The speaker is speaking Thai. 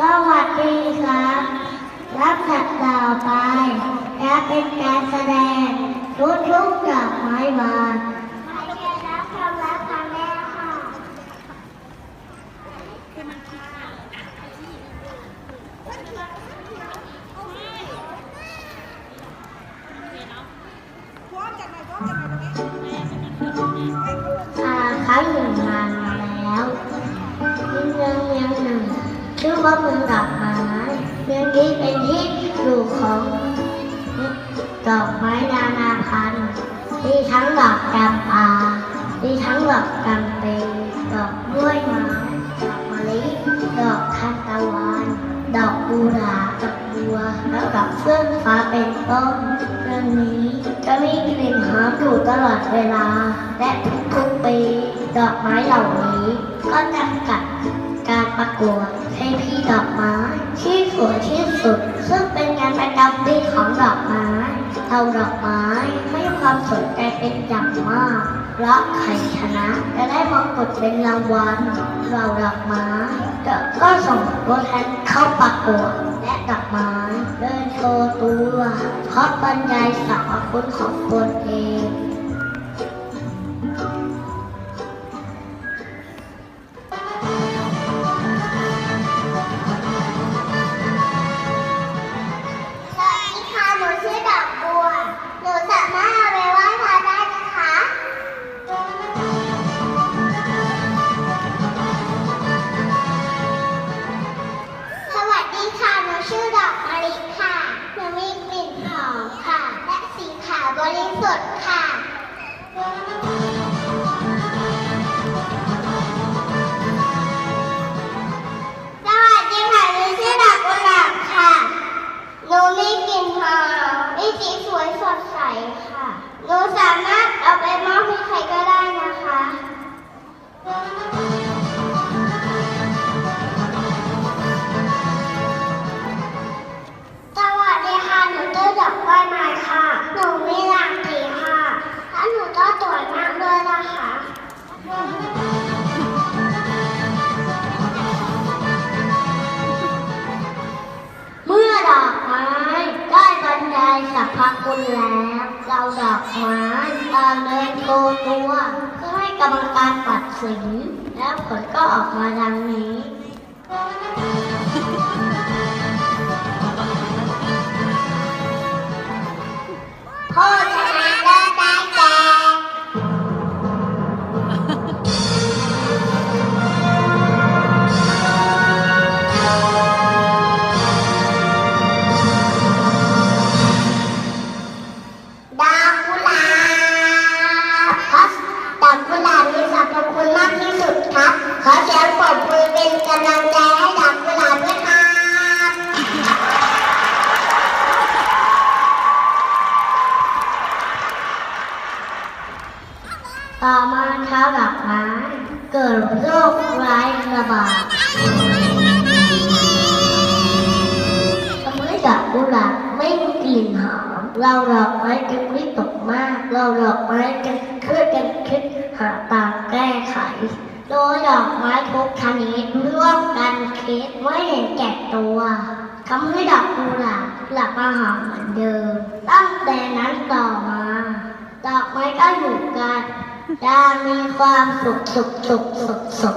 สวัสดีครับ รับถัดต่อไปจะเป็นการแสดงชุดลูกดอกไม้บานใครจะรับคำรับคำแม่ค่ะอ่าครั้งหนึ่ง ชื่อว่าเมืองดอกไม้เมืองนี้เป็นที่อยู่ของดอกไม้นานาพันธุ์มีทั้งดอกจำปามีทั้งดอกจำปนดอกกล้วยไม้ดอกมะลิดอกทานตะวัน ดอกบูราดอกบัว แล้วดอกเฟื่องฟ้าเป็นต้นเรื่องนี้จะมีกลิ่นหอมอยู่ตลอดเวลา และทุกๆปี ดอกไม้เหล่านี้ก็จะกัด การประกวดให้พี่ดอกไม้ที่สวยที่สุด ซึ่งเป็นงานประจำปีของดอกไม้เราดอกไม้ให้ความสนใจเป็นอย่างมากเพราะใครชนะจะได้มงกุฎเป็นรางวัลเราดอกไม้ก็ส่งตัวแทนเข้าประกวดและดอกไม้เดินโชว์ตัวเพราะบรรยายสรรพคุณของตนเอง บริสุทธิ์ค่ะ คุณแล้วเราดอกไม้ต่าเดินโชว์ตัวเพื่อให้กรรมการตัดสิน แล้วผลก็ออกมาดังนี้ มาเท้าดอกไม้ เกิดโรคร้ายระบาดทำให้ดอกกุหลาบไม่มีกลิ่นหอม เราดอกไม้จึงวิตกมาก เราดอกไม้จึงช่วยกันคิดหาทางแก้ไข โดยดอกไม้ทุกชนิดร่วมกันคิดไม่เห็นแก่ตัวทำให้ดอกกุหลาบกลับมาหอมเหมือนเดิม ตั้งแต่นั้นต่อมา ดอกไม้ก็อยู่กัน อยางมีความสุขสุขสุขสุขสุข